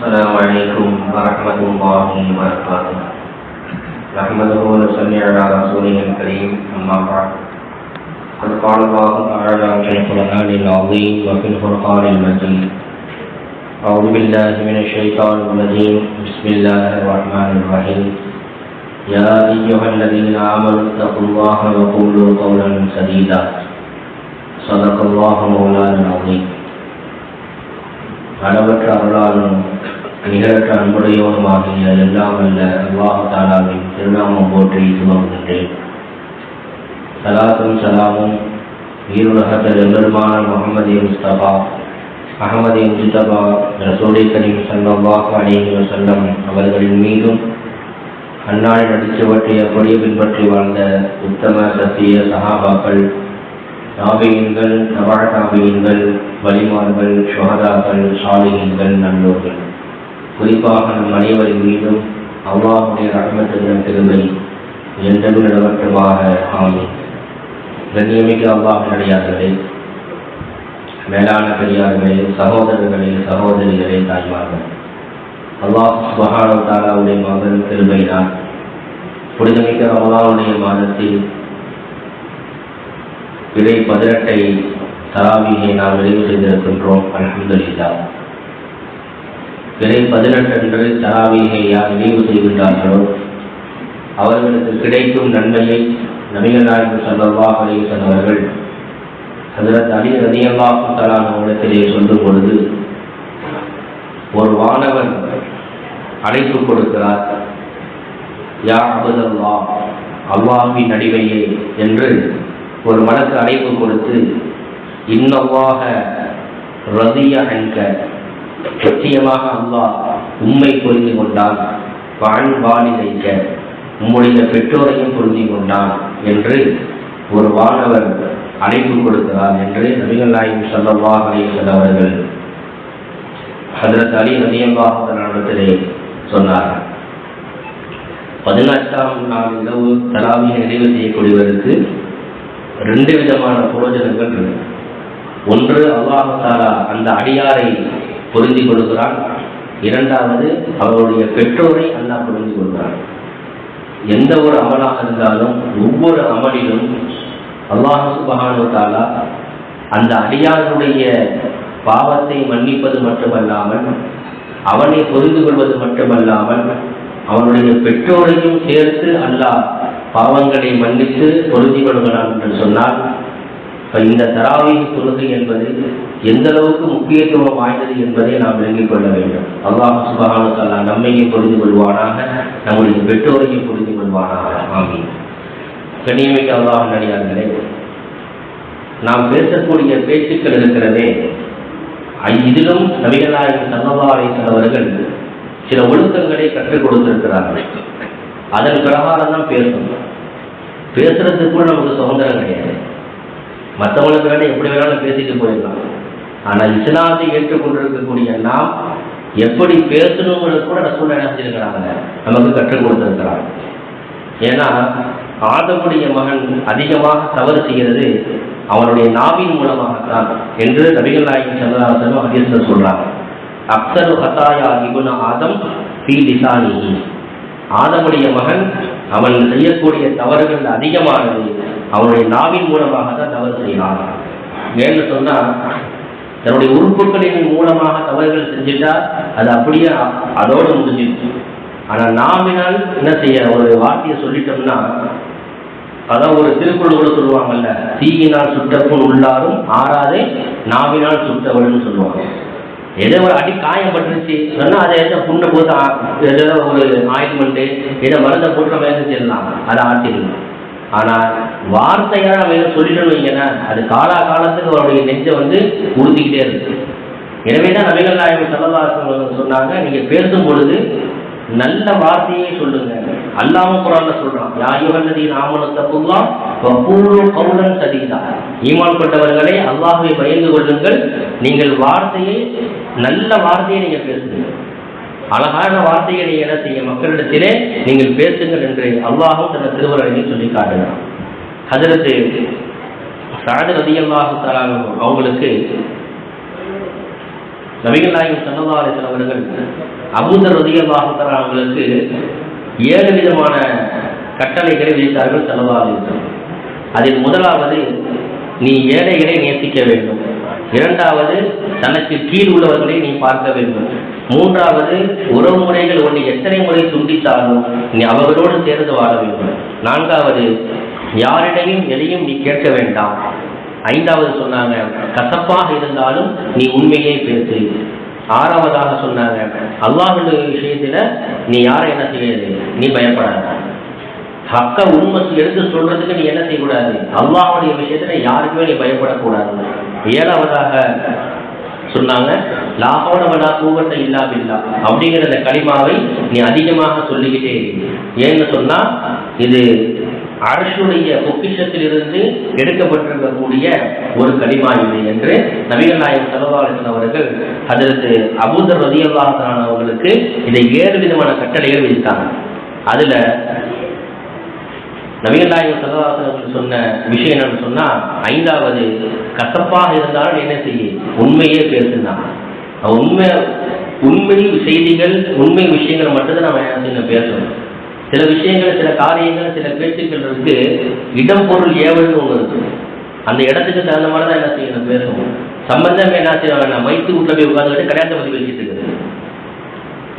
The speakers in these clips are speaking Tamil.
السلام عليكم ورحمة الله وبركاته نحمده ونصلي على رسوله الكريم أما بعد قد قال الله تعالى في القرآن العظيم وفي الفرقان المجيد أعوذ بالله من الشيطان الرجيم بسم الله الرحمن الرحيم يا أيها الذين آمنوا اتقوا الله وقولوا قولا سديدا صدق الله مولانا العظيم அளவற்ற அருளாலும் நிகரற்ற அன்புடையவனுமாகிய எல்லாம் அல்ல. அல்லாஹாலாவின் திருநாமம் போற்றி துவங்குகின்றேன் சலாத்தும் சலாமும் ஈருலகத்தில் எம்பெருமான முகமது முஸ்தபா அகமது முஸ்தபா ரசோடி கரீம் சல்லாஹ் அலிஹி வசல்லம் அவர்களின் மீதும் அந்நாள் நடிச்சவற்றை அப்படியே பின்பற்றி வாழ்ந்த உத்தம சத்திய சகாபாக்கள் தாபியன்கள் நவாழ் தாபியன்கள் வலிமார்கள் சுகதாக்கள் சாலிகங்கள் நல்லோர்கள். குறிப்பாக நம் அனைவரின் மீதும் அல்லாஹுடைய ரஹமத்தின் திரும்பி என்றும் நிலவற்றமாக ஆமி கண்ணியமிக்க அல்லாஹ் நடிகார்களே மேலான பெரியார்களே சகோதரர்களே சகோதரிகளே தாய்மார்கள் அல்லாஹ் சுபஹானு தாலாவுடைய மகன் திருமையினார் புனிதமிக்க ரமலானுடைய மாதத்தில் இதை பதினெட்டை தராவியை நாம் நிறைவு செய்திருக்கின்றோம். அல்ஹம்துலில்லா பிறை பதினெட்டு அன்று தராவியை யார் நினைவு செய்கின்றார்களோ? அவர்களுக்கு கிடைக்கும் நன்மையை நபிகள் நாயகம் சல்லல்லாஹ் அலைஹிஸ்ஸலாம் அவர்கள் ஹஜரத் அலி ரலியல்லாஹு தஆலா இடத்திலே சொல்லும் பொழுது ஒரு வானவன் அழைப்பு கொடுக்கிறார் யா அபுதல்லா அல்லாஹின் அடிவையே என்று ஒரு மனக்கு அழைப்பு கொடுத்து இன்னவாக ரதிய அன்க நிச்சயமாக அல்லாஹ் உண்மை புரிந்து கொண்டான். வான் வைக்க உம்முடைய பெற்றோரையும் புரிந்து கொண்டான் என்று ஒரு வானவர் அழைப்பு கொடுக்கிறார் என்று நபிகள் நாயகம் சல்லவா அலைஹிஸ்ஸலாம் அவர்கள் ஹதரத் அலி ரதியல்லாஹிடத்திலே சொன்னார் பதினெட்டாம் நாள் இரவு தலாவியை நிறைவு செய்யக்கூடியவருக்கு ரெண்டு விதமான புரோஜனங்கள் இருக்கு. ஒன்று அல்லாஹாலா அந்த அடியாரை புரிந்து கொள்கிறான். இரண்டாவது அவருடைய பெற்றோரை அல்லாஹ் புரிந்து கொள்கிறான். எந்த ஒரு அமலாக இருந்தாலும் ஒவ்வொரு அமலிலும் அல்லாஹ் சுபஹானு தாலா அந்த அடியாருடைய பாவத்தை மன்னிப்பது மட்டுமல்லாமல் அவனை புரிந்து கொள்வது மட்டுமல்லாமல் அவனுடைய பெற்றோரையும் சேர்த்து அல்லாஹ் பாவங்களை மன்னித்து பொருந்தி கொள்கிறான் என்று சொன்னால் இந்த தராவி தொழுகை என்பது எந்த அளவுக்கு முக்கியத்துவம் வாய்ந்தது என்பதை நாம் விளங்கிக் கொள்ள வேண்டும். அல்லாஹ் சுபஹானு தாலா நம்மையும் புரிந்து கொள்வானாக நம்முடைய பெற்றோரையும் புரிந்து கொள்வானாக. ஆமீன். கண்ணியமிக்க அல்லாஹ் நடிகார்களே நாம் பேசக்கூடிய பேச்சுக்கள் இருக்கிறதே இதிலும் நபிகளாரின் சல்லல்லாஹு அவர்கள் சில ஒழுக்கங்களை கற்றுக் கொடுத்திருக்கிறார்கள். அதன் பிரகாரம் தான் பேசணும். பேசுறதுக்குள் நமக்கு சுதந்திரம் கிடையாது. மற்றவங்களுக்கு வேணா எப்படி வேணாலும் பேசிட்டு போயிடலாம். ஆனால் இஸ்லாத்தை ஏற்றுக்கொண்டிருக்கக்கூடிய நாம் எப்படி பேசணுங்கிறது கூட ரசூல் என்ன செஞ்சிருக்கிறாங்க நமக்கு கற்றுக் கொடுத்திருக்கிறாங்க. ஏன்னா ஆதமுடைய மகன் அதிகமாக தவறு செய்கிறது அவனுடைய நாவின் மூலமாகத்தான் என்று நபிகள் நாயகன் சல்லாசனும் ஹதீஸ்ல சொல்றாங்க. அக்சரு ஹத்தாயா இபுன ஆதம் பி லிசானி ஆதமுடைய மகன் அவன் செய்யக்கூடிய தவறுகள் அதிகமானது. அவனுடைய நாவின் மூலமாக தான் தவறு செய்யலாம் மேலும் சொன்னால் தன்னுடைய உறுப்புகளின் மூலமாக தவறுகள் செஞ்சுட்டா அது அப்படியே அதோடு முடிஞ்சிருச்சு. ஆனால் நாமினால் என்ன செய்ய ஒரு வார்த்தையை சொல்லிட்டோம்னா அதான் ஒரு திருக்குறள் கூட சொல்லுவாங்கல்ல தீயினால் சுட்டப்புண் உள்ளாரும் ஆறாதே நாவினால் சுட்டவள்னு சொல்லுவாங்க. ஏதோ ஒரு அடி காயம் பட்டுருச்சு. சொன்னால் அதை எதை புண்ணை போட்டு ஏதோ ஒரு ஆயின்மெண்ட்டு ஏதோ மருந்தை போட்டு நம்ம என்ன செய்யலாம்? அதை ஆட்டிடலாம் ஆனால் வார்த்தையாக நம்ம எதுவும் சொல்லிட்டோம்னு வைங்கன்னா அது காலா காலத்துக்கு அவருடைய நெஞ்சை வந்து உறுத்திக்கிட்டே இருக்கு. எனவே தான் நபிகள் நாயகம் சல்லல்லாசன் சொன்னாங்க நீங்கள் பேசும் பொழுது நல்ல வார்த்தையே சொல்லுங்க. அல்லாம குரான்ல சொல்றான் யாயுவல்லதி நாமனத்தப்புல்லாம் வப்பூரு கவுலன் சதீதா. ஈமான் கொண்டவர்களே அல்லாஹுவை பயந்து கொள்ளுங்கள். நீங்கள் வார்த்தையை நல்ல வார்த்தையை நீங்க பேசுங்க. அழகான வார்த்தைகளை என செய்ய மக்களிடத்திலே நீங்கள் பேசுங்கள் என்று அல்லாஹும் தன திருவரங்கில் சொல்லி காட்டுகிறான். அதற்கு சாது ரதி அல்லாஹு அவங்களுக்கு நபிகள் நாயகம் சன்னதாலேசன் அவர்கள் அபூதர் ரதியல்லாஹுத்தர் அவங்களுக்கு ஏழு விதமான கட்டளைகளை விதித்தார்கள் சன்னதாலேசன் அதில் முதலாவது நீ ஏழைகளை நேசிக்க வேண்டும். இரண்டாவது தனக்கு கீழ் உள்ளவர்களை நீ பார்க்க வேண்டும். மூன்றாவது உறவு முறைகள் ஒன்று எத்தனை முறை துண்டித்தாலும் நீ அவர்களோடு சேர்ந்து வாழ வேண்டும். நான்காவது யாரிடையும் எதையும் நீ கேட்க வேண்டாம். ஐந்தாவது சொன்னாங்க கசப்பாக இருந்தாலும் நீ உண்மையே பேசு ஆறாவதாக சொன்னாங்க அல்லாஹுடைய விஷயத்துல நீ யாரை என்ன செய்யாது? நீ பயப்படாத. ஹக்க உண்மை எடுத்து சொல்றதுக்கு நீ என்ன செய்யக்கூடாது? அல்லாஹுடைய விஷயத்துல யாருக்குமே நீ பயப்படக்கூடாது. ஏழாவதாக சொன்னாங்க லாஹோட வலா கூவத்தை இல்லா பில்லா. அப்படிங்கிற அந்த களிமாவை நீ அதிகமாக சொல்லிக்கிட்டே ஏன்னு சொன்னா இது அரசுடைய பொக்கிஷத்திலிருந்து எடுக்கப்பட்டிருக்கக்கூடிய ஒரு களிமா இது என்று நபிகள் நாயகம் சலவாளன் அவர்கள் அதற்கு அபூதர் ரதியல்லாஹான் அவர்களுக்கு இதை ஏழு விதமான கட்டளைகள் விதித்தாங்க. அதுல நபிகள் நாயகம் சொன்ன விஷயம் என்னன்னு சொன்னா ஐந்தாவது கசப்பாக இருந்தாலும் என்ன செய்ய? உண்மையே பேசுனா. உண்மை உண்மை செய்திகள் உண்மை விஷயங்கள் மட்டும்தான் நம்ம என்ன செய்யணும் பேசணும். சில விஷயங்கள் சில காரியங்கள் சில பேச்சுக்கள் இருக்கு. இடம் பொருள் ஏவல்னு ஒன்று இருக்கு. அந்த இடத்துக்கு தகுந்த மாதிரி தான் என்ன செய்யணும் பேசணும். சம்பந்தம் என்ன செய்வாங்க நான் மைத்து வீட்டில் போய் உட்காந்துக்கிட்டு கல்யாணத்தை பற்றி பேசிட்டு இருக்குது.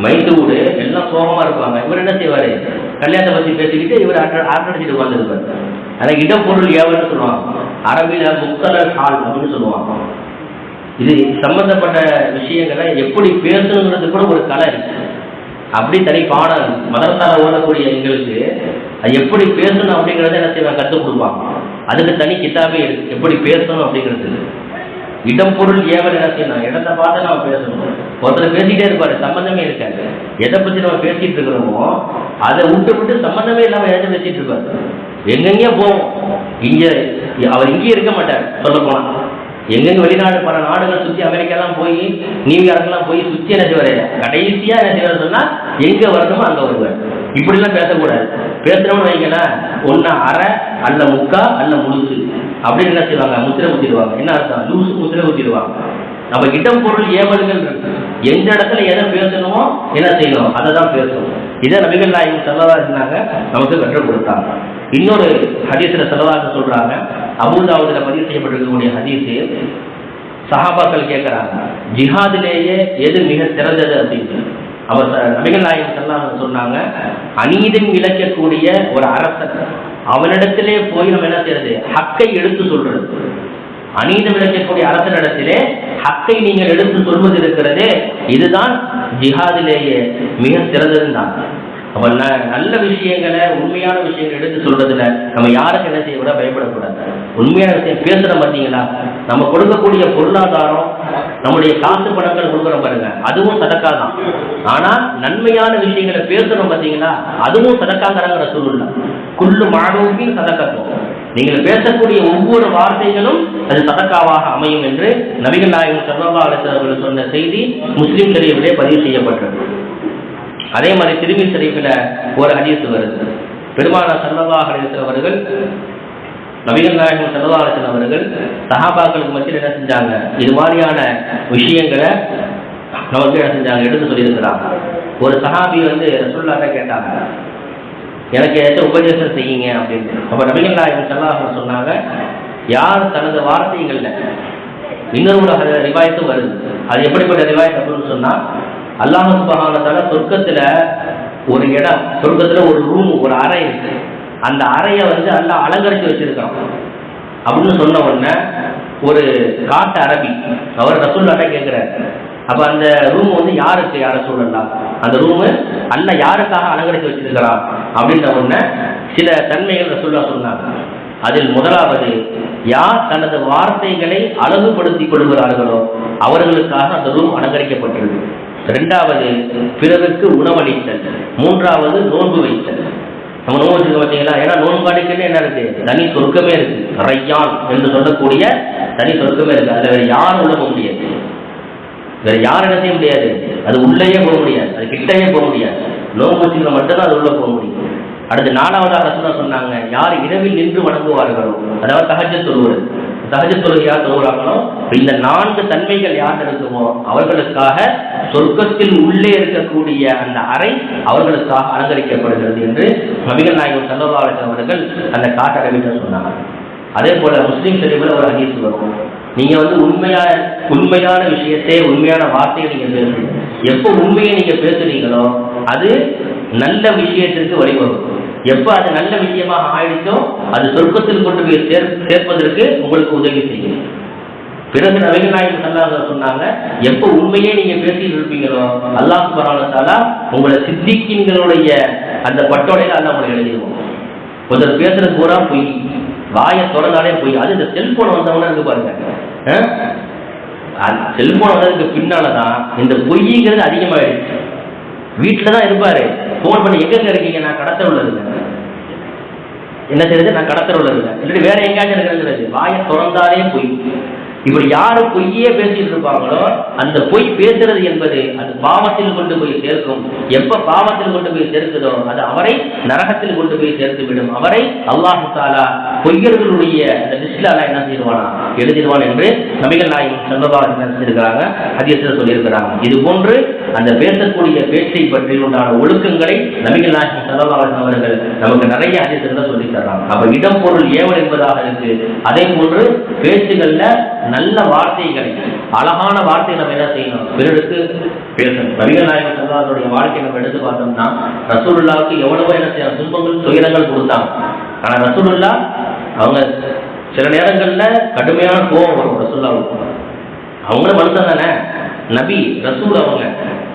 மைத்து வீடு எல்லாம் சோகமா இருப்பாங்க. இவர் என்ன செய்வாரு? கல்யாணத்தை பற்றி பேசிக்கிட்டு இவர் ஆட்டடிச்சிட்டு உட்காந்துருப்பார் ஆனா இடப்பொருள் ஏவன்னு சொல்லுவாங்க. அரபியில் முக்கல ஹால் அப்படின்னு சொல்லுவாங்க. இது சம்பந்தப்பட்ட விஷயங்களை எப்படி பேசணுங்கிறது கூட ஒரு கலை. இருக்கு அப்படி தனி பாடம். மதத்தால் ஓடக்கூடிய எங்களுக்கு அது எப்படி பேசணும் அப்படிங்கிறத என்ன செய்வாங்க? கற்றுக் கொடுப்பாங்க. அதுக்கு தனி கிதாபே இருக்கு. எப்படி பேசணும் அப்படிங்கிறது. இடம் பொருள் ஏவல் இடத்தையும் நான் இடத்தை பார்த்து நம்ம பேசணும். ஒருத்தர் பேசிட்டே இருப்பாரு சம்பந்தமே இருக்காது. எதை பத்தி நம்ம பேசிட்டு இருக்கிறோமோ அதை விட்டு விட்டு சம்பந்தமே இல்லாம எதை பேசிட்டு இருப்பாரு. எங்கெங்கே போவோம். இங்க அவர் இங்கேயே இருக்க மாட்டார் சொல்ல போனா. எங்கெங்க வெளிநாடு பல நாடுகள் சுத்தி அமெரிக்காலாம் போய் நியூயார்க்லாம் போய் சுத்தி என்ன செய்வாரு? கடைசியா என்ன செய்வார் சொன்னா எங்க வரணுமோ அங்க வருவார். இப்படிலாம் பேசக்கூடாது. பேசுறோம்னு வைங்களேன் ஒன்னு அரை அல்ல முக்கா அல்ல முழுசு. அப்படின்னு என்ன செய்வாங்க? முத்திரை குத்திடுவாங்க. என்ன அர்த்தம்? லூசு முத்திரை குத்திடுவாங்க. நம்ம இடம் பொருள் ஏவல்கள் எந்த இடத்துல எதை பேசணுமோ என்ன செய்யணும்? அதை தான் பேசணும். இதை நபிகள் நாயகம் செல்லதா இருந்தாங்க நமக்கு கற்றுக் கொடுத்தாங்க. இன்னொரு ஹதீஸ்ல செல்லதாக சொல்றாங்க. அபுதாவுதுல பதிவு செய்யப்பட்டிருக்கக்கூடிய ஹதீஸு சஹாபாக்கள் கேட்குறாங்க ஜிஹாதிலேயே எது மிக சிறந்தது? அப்படின்னு. அவர் நபிகள் நாயகம் செல்லாம் சொன்னாங்க அநீதம் இழைக்கக்கூடிய ஒரு அரசன் அவனிடத்திலே போய் நம்ம என்ன செய்யறது? ஹக்கை எடுத்து சொல்றது. அநீதம் இழைக்கக்கூடிய அரசனிடத்திலே ஹக்கை நீங்கள் எடுத்து சொல்வது இருக்கிறதே. இதுதான் ஜிஹாதிலேயே மிக சிறந்ததுதான். தான் அப்ப நல்ல விஷயங்களை உண்மையான விஷயங்களை எடுத்து சொல்றதுல நம்ம யாருக்கு என்ன செய்ய கூட பயப்படக்கூடாது. உண்மையான விஷயம் பேசுறோம் பார்த்தீங்களா? நம்ம கொடுக்கக்கூடிய பொருளாதாரம் நம்முடைய காசு பணங்கள் கொடுக்குறோம் பாருங்க அதுவும் சதக்கா தான் ஆனா நன்மையான விஷயங்களை பேசுறோம் பார்த்தீங்களா? அதுவும் சதக்காங்கிறாங்கிற சூழ்நிலை குள்ளு மாணவர்களின் சதக்கத்துவம் நீங்கள் பேசக்கூடிய ஒவ்வொரு வார்த்தைகளும் அது சதக்காவாக அமையும் என்று நபிகள் நாயகம் சல்லா அலிஸ்வர்கள் சொன்ன செய்தி முஸ்லீம் பதிவு செய்யப்பட்டது. அதே மாதிரி திருமி ஷரீஃபில் ஒரு ஹதீஸ் வருது. பெருமானா சல்லா அலிஸ்வர் அவர்கள் நபிகள் நாயகம் சல்லா அவர்கள் சஹாபாக்களுக்கு மத்தியில் என்ன செஞ்சாங்க? இது மாதிரியான விஷயங்களை நமக்கு என்ன செஞ்சாங்க? எடுத்து சொல்லியிருக்கிறாங்க. ஒரு சஹாபி வந்து ரசூல்லாட்ட கேட்டாங்க எனக்கு ஏதாச்சும் உபதேசம் செய்யுங்க அப்படின்னு. அப்போ நபிகள் நாயகம் சல்லாஹ் சொன்னாங்க யார் தனது வார்த்தைகளில் இன்னொரு ஒரு ரிவாயத்தும் வருது. அது எப்படிப்பட்ட ரிவாயத் அப்படின்னு சொன்னா அல்லாம சுபஹானத்தால சொர்க்கத்துல ஒரு இடம் சொர்க்கத்துல ஒரு ரூம் ஒரு அறை இருக்கு. அந்த அறையை வந்து நல்லா அலங்கரிச்சு வச்சிருக்கான். அப்படின்னு சொன்ன உடனே ஒரு காட்டு அரபி அவர் ரசூல்லாட்ட கேட்கிறார் அப்ப அந்த ரூம் வந்து யாருக்கு யார சொல்லலாம் அந்த ரூம் அண்ணன் யாருக்காக அலங்கரித்து வச்சிருக்கிறான்? அப்படின்ற உடனே சில தன்மைகள் ரசூல்லா சொன்னாங்க. அதில் முதலாவது யார் தனது வார்த்தைகளை அழகுபடுத்திக் கொள்கிறார்களோ அவர்களுக்காக அந்த ரூம் அலங்கரிக்கப்பட்டிருக்கு ரெண்டாவது பிறருக்கு உணவளித்தல். மூன்றாவது நோன்பு வைத்தல். நம்ம நோன்பு வச்சுக்க பார்த்தீங்களா ஏன்னா நோன்பு அடிக்கன்னு என்ன இருக்கு? தனி சொர்க்கமே இருக்கு. ரையான் என்று சொல்லக்கூடிய தனி சொர்க்கமே இருக்கு. அதுல வேற யாரும் உணவ போக முடியாது. வேற யாரும் என்ன செய்ய முடியாது? அது உள்ளேயே போக முடியாது. அது கிட்டயே போக முடியாது. நோன்பு வச்சுக்கிற மட்டும்தான் அது உள்ள போக முடியும். அடுத்து நாலாவதாக ரசூலா சொன்னாங்க யார் இரவில் நின்று வணங்குவார்களோ? அதாவது தகஜ சொல்வது சகஜ தொழுகை யார் தொழுகிறாங்களோ இந்த நான்கு தன்மைகள் யார் இருக்குமோ அவர்களுக்காக சொர்க்கத்தில் உள்ளே இருக்கக்கூடிய அந்த அறை அவர்களுக்காக அலங்கரிக்கப்படுகிறது என்று நபிகள் நாயகம் சல்லவாளர் அவர்கள் அந்த காட்டரவியில் சொன்னாங்க. அதே போல முஸ்லீம் ஷெரீஃபில் ஒரு ஹதீஸ் வரும் நீங்க வந்து உண்மையான உண்மையான விஷயத்தை உண்மையான வார்த்தையை நீங்க பேசுறீங்க எப்போ உண்மையை நீங்க பேசுறீங்களோ அது நல்ல விஷயத்திற்கு வழிவகுக்கும். எப்போ அது நல்ல விஷயமாக ஆயிடுச்சோ அது சொர்க்கத்தில் கொண்டு போய் சேர் சேர்ப்பதற்கு உங்களுக்கு உதவி செய்யும். பிறகு நவீன நாயகம் சல்லாத சொன்னாங்க எப்போ உண்மையே நீங்க பேசிட்டு இருப்பீங்களோ அல்லாஹ் சுபரானத்தாலா உங்களை சித்திக்கின்களுடைய அந்த பட்டோடையில அல்ல உங்களை எழுதிடுவோம் கொஞ்சம் பேசுறது பூரா பொய் வாயை தொடர்ந்தாலே பொய். அது இந்த செல்போன் வந்தவன இருக்கு பாருங்க. செல்போன் வந்ததுக்கு பின்னாலதான் இந்த பொய்ங்கிறது அதிகமாயிடுச்சு. வீட்டில் தான் இருப்பாரு. ஃபோன் பண்ணி எங்க இருக்கீங்க? நான் கடத்த உள்ளது என்ன செய்யறது நான் கடத்தல் உள்ளது. இல்லாட்டி வேற எங்கேயாச்சும் இருக்கிறது வாயை திறந்தாலே பொய். இப்படி யாரு பொய்யே பேசிட்டு இருப்பாங்களோ அந்த பொய் பேசுறது என்பது அது பாவத்தில் கொண்டு போய் சேர்க்கும். எப்ப பாவத்தில் கொண்டு போய் சேர்க்குதோ அது அவரை நரகத்தில் கொண்டு போய் சேர்த்து விடும் அவரை அல்லாஹு தாலா பொய்யர்களுடைய அந்த அல்லா என்ன செய்வானா எழுதிடுவான் என்று நபிகள் நாயகம் செல்வபாக நினைச்சிருக்கிறாங்க ஹதியத்தில் சொல்லியிருக்கிறாங்க. இது போன்று அந்த பேசக்கூடிய பேச்சை பற்றி உண்டான ஒழுக்கங்களை நபிகள் நாயகம் செல்வபாக அவர்கள் நமக்கு நிறைய ஹதியத்தில் சொல்லி தர்றாங்க. அப்ப இடம் பொருள் ஏவல் என்பதாக இருக்கு. அதே போன்று பேச்சுகள்ல நல்ல வார்த்தைகளை அழகான வார்த்தை நம்ம என்ன செய்யணும்? பிறருக்கு பேசணும். நபிகள் நாயகம் சல்லாருடைய வாழ்க்கை நம்ம எடுத்து பார்த்தோம்னா ரசூலுல்லாவுக்கு எவ்வளவோ என்ன செய்யணும் துன்பங்கள் துயரங்கள் கொடுத்தாங்க. ஆனா ரசூலுல்லா அவங்க சில நேரங்களில் கடுமையான கோபம் வரும் ரசூல்லாவுக்கு அவங்களும் மனுஷன் தானே நபி ரசூல் அவங்க.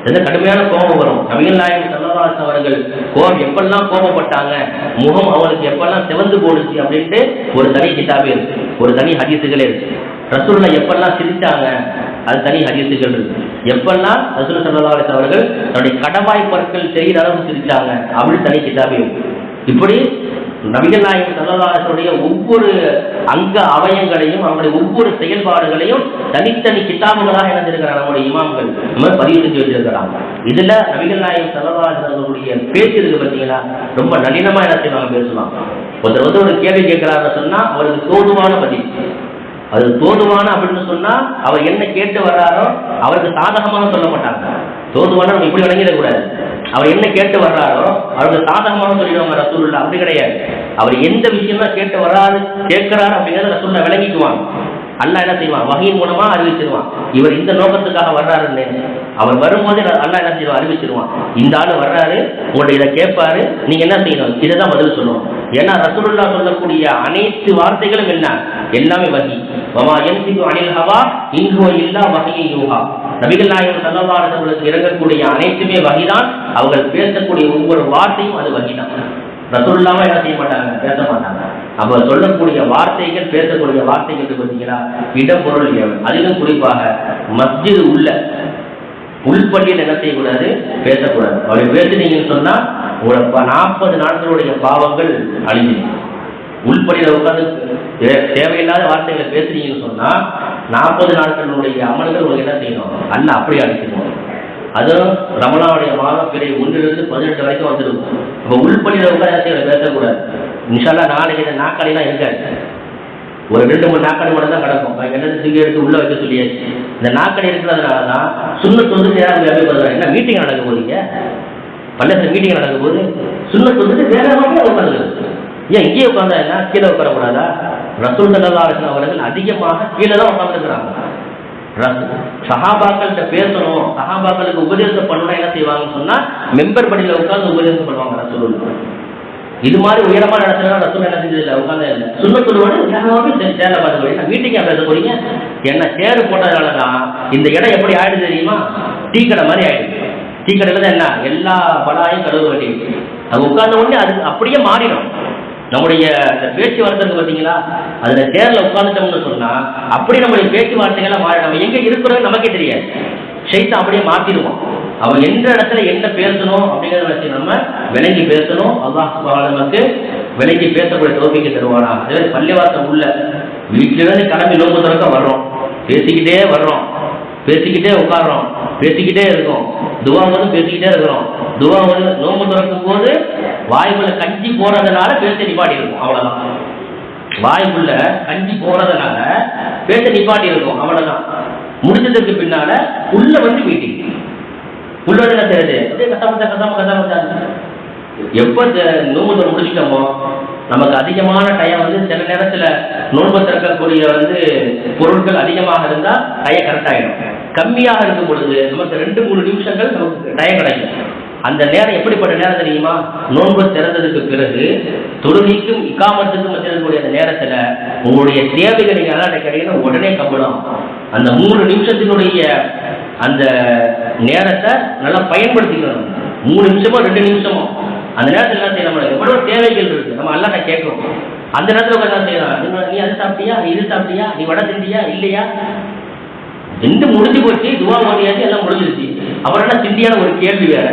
எந்த கடுமையான கோபம் வரும். நபிகள் நாயகம் சல்லவாஸ் அவர்கள் கோபம் எப்பெல்லாம் கோபப்பட்டாங்க? முகம் அவங்களுக்கு எப்பெல்லாம் சிவந்து போடுச்சு அப்படின்ட்டு ஒரு தனி கிதாபே இருக்கு. ஒரு தனி ஹதீசுகளே இருக்கு. ரசூல்ல எப்பெல்லாம் சிரிச்சாங்க? அது தனி ஹதீசுகள் இருக்கு. எப்பெல்லாம் ரசூல் சல்லாஸ் அவர்கள் தன்னுடைய கடவாய் பொருட்கள் தெரிகிற அளவு சிரிச்சாங்க? அப்படின்னு தனி கிதாபே இருக்கு. இப்படி நபிகள் நாயகம் சல்லதாசனுடைய ஒவ்வொரு அங்க அவயங்களையும் அவங்களுடைய ஒவ்வொரு செயல்பாடுகளையும் தனித்தனி கிதாபுகளாக இணைந்திருக்கிறார் நம்முடைய இமாம்கள். நம்ம பதிவு செஞ்சு வச்சிருக்கிறாங்க. இதுல நபிகள் நாயகம் சல்லதாசனுடைய பேச்சு இருக்கு பார்த்தீங்கன்னா ரொம்ப நளினமா இடத்தை நாங்கள் பேசலாம் ஒருத்தர் வந்து ஒரு கேள்வி கேட்கிறாருன்னு சொன்னா அவருக்கு தோதுவான பதில். அது தோதுவான அப்படின்னு சொன்னா அவர் என்ன கேட்டு வர்றாரோ அவருக்கு சாதகமாக சொல்ல மாட்டாங்க தோதுவான நம்ம இப்படி விளங்கிடக்கூடாது அவர் என்ன கேட்டு வர்றாரோ அவருக்கு சாதகமாக சொல்லிடுவாங்க ரசூல்லா அப்படி கிடையாது. அவர் எந்த விஷயமா கேட்டு வர்றாரு கேட்கிறாரு அப்படிங்கிறத ரசூல்லா விளங்கிக்குவாங்க அல்லா என்ன செய்வான்? வகையின் மூலமா அறிவிச்சிருவான். இவர் இந்த நோக்கத்துக்காக வர்றாருன்னு. அவர் வரும்போது அல்லா என்ன செய்வான்? அறிவிச்சிருவான். இந்த ஆள் வர்றாரு உங்கள்ட்ட இதை கேட்பாரு நீங்க என்ன செய்யணும்? இதை தான் பதில் சொல்லணும். ஏன்னா ரசூலுல்லா சொல்லக்கூடிய அனைத்து வார்த்தைகளும் என்ன? எல்லாமே வகி. வமா என்சிகு அனில் ஹவா இன்ஹுவ இல்லா வகையை யூஹா. நபிகள் நாயகம் சல்லல்லாஹு இறங்கக்கூடிய அனைத்துமே வகிதான். அவர்கள் பேசக்கூடிய ஒவ்வொரு வார்த்தையும் அது வகிதான். ரசூல்லாம என்ன செய்ய மாட்டாங்க பேச மாட்டாங்க. அப்ப சொல்லக்கூடிய வார்த்தைகள் பேசக்கூடிய வார்த்தைகள் பார்த்தீங்களா இடப்பொருள் ஏவல் அதிலும் குறிப்பாக மஸ்ஜிது உள்ள உள்பள்ளியில் என்ன செய்யக்கூடாது? பேசக்கூடாது. அப்படி பேசுனீங்கன்னு சொன்னா ஒரு நாற்பது நாட்களுடைய பாவங்கள் அழிஞ்சு உள்படியில் உட்காந்து தேவையில்லாத வார்த்தைகளை பேசுறீங்கன்னு சொன்னா நாற்பது நாட்களுடைய அமல்கள் உங்களுக்கு என்ன செய்யணும்? அல்ல அப்படி அழிச்சிடும் அதுவும் ரமணாவுடைய மாதம் பிறை ஒன்றிலிருந்து பதினெட்டு வரைக்கும் வந்துருக்கும் இப்போ உள்படியில் உட்காந்து பேசக்கூடாது. நிஷாலா நாளைக்கு இந்த நாக்காளிலாம் இருக்காது. ஒரு ரெண்டு மூணு நாக்கடை மட்டும் தான் கிடக்கும் என்ன தூக்கி எடுத்து உள்ள வைக்க சொல்லியாச்சு. இந்த நாக்கடை இருக்கிறதுனால தான் சுண்ணத்து வந்து நேரம் வேலை பண்ணுறாங்க என்ன மீட்டிங் நடக்க போறீங்க? பள்ளத்தில் மீட்டிங் நடக்கும் போது சுண்ணத்து வந்துட்டு வேற மாதிரி உட்காந்து ஏன் இங்கேயே உட்காந்தா என்ன? கீழே உட்காரக்கூடாதா? ரசூல் சல்லா அவர்கள் அதிகமாக கீழே தான் உட்காந்துருக்கிறாங்க சகாபாக்கள்கிட்ட பேசணும். சகாபாக்களுக்கு உபதேசம் பண்ணணும் என்ன செய்வாங்கன்னு சொன்னா மெம்பர் படியில் உட்காந்து உபதேசம் பண்ணுவாங்க ரசூல் இது மாதிரி உயரமான இடத்துல ரசூல் என்ன செஞ்சது இல்லை. உட்காந்து இல்லை சுண்ண சொல்லுவாங்க சேலை பார்த்து போய் வீட்டுக்கு பேச போறீங்க. என்ன சேரு போட்டதால தான் இந்த இடம் எப்படி ஆயிடுது தெரியுமா? டீ கடை மாதிரி ஆயிடுது. டீ கடையில் தான் என்ன? எல்லா பலாயும் கடவுள் வேண்டியது அது உட்கார்ந்த உடனே அது அப்படியே மாறிடும். நம்முடைய இந்த பேச்சுவார்த்தை பார்த்தீங்களா? அதில் தேரில் உட்காந்துட்டோம்னு சொன்னால் அப்படி நம்முடைய பேச்சுவார்த்தைகள்லாம் மாறி நம்ம எங்க இருக்கிறோம் நமக்கே தெரியாது. ஷைத்தை அப்படியே மாற்றிடுவோம் அவன் எந்த இடத்துல என்ன பேசணும் அப்படிங்கிறத வச்சு நம்ம விலங்கி பேசணும். அல்லாஹ் நமக்கு விலங்கி பேசக்கூடிய தோப்பிக்கு தருவானா? அதே பள்ளிவாசம் உள்ள வீட்டிலிருந்து கிளம்பி நோக்கு திறக்க வர்றோம். பேசிக்கிட்டே வர்றோம். பேசிக்கிட்டே உட்காடுறோம் பேசிக்கிட்டே இருக்கோம். துவா பேசிக்கிட்டே இருக்கிறோம். துவா நோம்பு திறக்கும் போது வாய்ப்புல கஞ்சி போறதுனால பேச நிப்பாட்டி இருக்கும் அவ்வளவுதான். வாய்ப்புள்ள கஞ்சி போறதுனால பேச நிப்பாட்டி இருக்கும் அவ்வளவுதான். முடிஞ்சதுக்கு பின்னால உள்ள வந்து மீட்டிங் உள்ள வந்து என்ன செய்யறது அப்படியே கசாமச்சா கசாம கசாமச்சா எப்ப நோம்பு முடிச்சுட்டோமோ? நமக்கு அதிகமான டயம் வந்து சில நேரத்துல நோன்பு திறக்கக்கூடிய வந்து பொருட்கள் அதிகமாக இருந்தா டயம் கரெக்ட் ஆயிடும். கம்மியாக இருக்கும் பொழுது நமக்கு ரெண்டு மூணு நிமிஷங்கள் நமக்கு டயம் கிடைக்கும். அந்த நேரம் எப்படிப்பட்ட நேரம் தெரியுமா? நோன்பு திறந்ததுக்கு பிறகு தொழுகைக்கும் இக்காமத்துக்கும் வச்சிருக்கக்கூடிய அந்த நேரத்தில் உங்களுடைய தேவைகள் நீங்கள் நல்லா கிடைக்கணும் உடனே கபலம் அந்த மூணு நிமிஷத்தினுடைய அந்த நேரத்தை நல்லா பயன்படுத்திக்கணும். மூணு நிமிஷமோ ரெண்டு நிமிஷமோ. அந்த நேரத்தில் என்ன செய்யணும்? நம்ம எவ்வளோ தேவைகள் இருக்குது நம்ம அல்லாட்ட கேட்கும் அந்த நேரத்தில் உட்காந்து என்ன செய்யலாம் நீ- நீ அது சாப்பிட்டியா? நீ இது சாப்பிட்டியா? நீ வடை திண்டியா இல்லையா? ரெண்டு முடிஞ்சு போச்சு துவா மோதியாச்சு எல்லாம் முடிஞ்சிருச்சு. அப்புறம் என்ன சிந்தியான ஒரு கேள்வி வேற.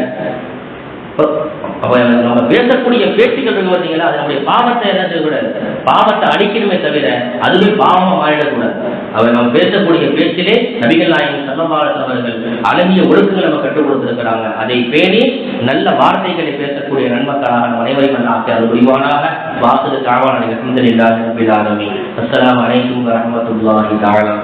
நம்ம பேசக்கூடிய பேச்சுக்கள் இருக்கு பார்த்தீங்களா அது நம்முடைய பாவத்தை என்ன செய்யக்கூடாது? பாவத்தை அழிக்கணுமே தவிர அதுவே பாவமா மாறிடக்கூடாது. அவர் நம்ம பேசக்கூடிய பேச்சிலே நபிகள் நாயகம் சல்லபாலன் அவர்கள் அழகிய ஒழுக்கங்களை நம்ம கற்றுக் கொடுத்திருக்கிறாங்க. அதை பேணி நல்ல வார்த்தைகளை பேசக்கூடிய நன்மக்களாக நம் அனைவரையும் ஆக்கி அது புரிவானாக. வாசலுக்கு ஆவான அலமதுல்லாஹி ரபில் ஆலமீன். அஸ்ஸலாமு அனைத்தும் வரஹ்மத்துல்லாஹி தஆலா.